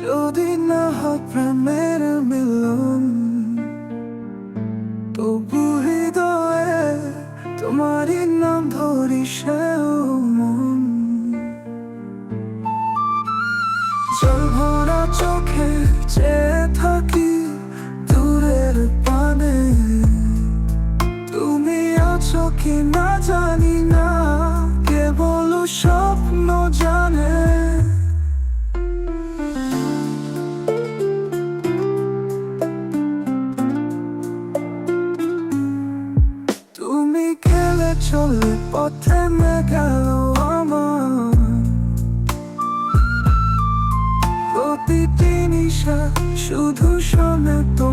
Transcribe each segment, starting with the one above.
যদি না হয় প্রেমের তবু হৃদয়ে তোমারই নাম ধরি সেও মন। জল চোখে চেয়ে থাকি কি না জানি না, কেবল স্বপ্ন জানে। তুমি গেলে চলে পথে গেল আমার। প্রতিটি নিশা শুধু শোনে তোমারই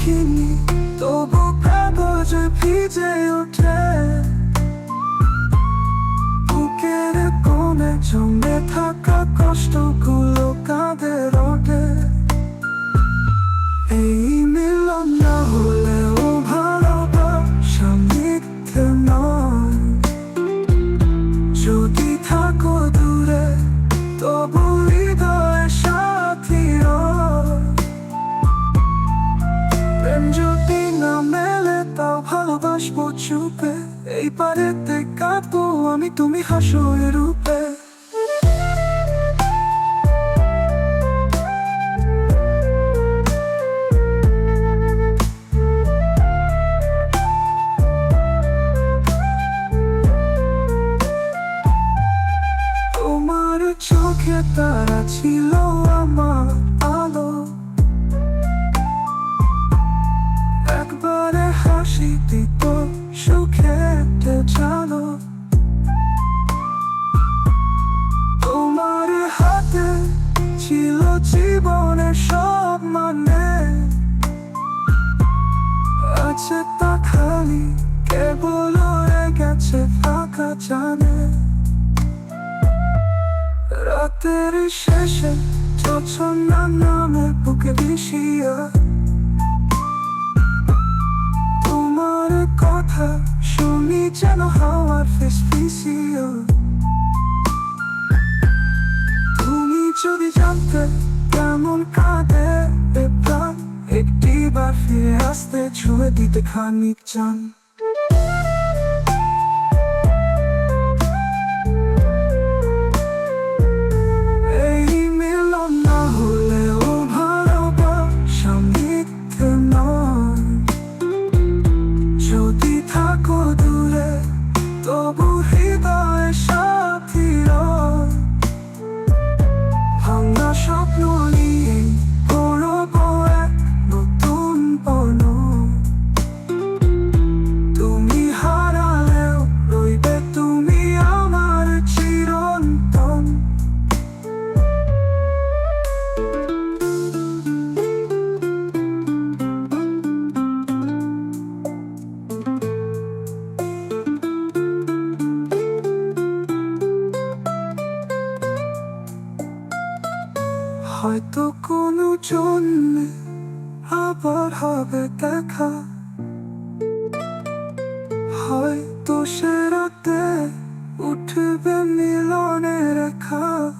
লিখিনি তবু কাগজ ভিজে ওঠে। বুকের কোণে জমে থাকা কষ্টগুলো চুপে এই পারেতে কাঁদবো আমি তুমি হাসো রূপে। চোখে তারা ছিল আমার আছে তা খালি কেবল গেছে ফাঁকা জানে। রাতের শেষে জোছনা নামে বুকে তোমার কথা শুনি যেন হাওয়ার তুমি ফিরে আসতে ছুঁয়ে দিতে খানিক চান। হয়তো কোনো জন্মে আবার হবে দেখা। হয়তো সে রাতে উঠবে মিলনের রেখা।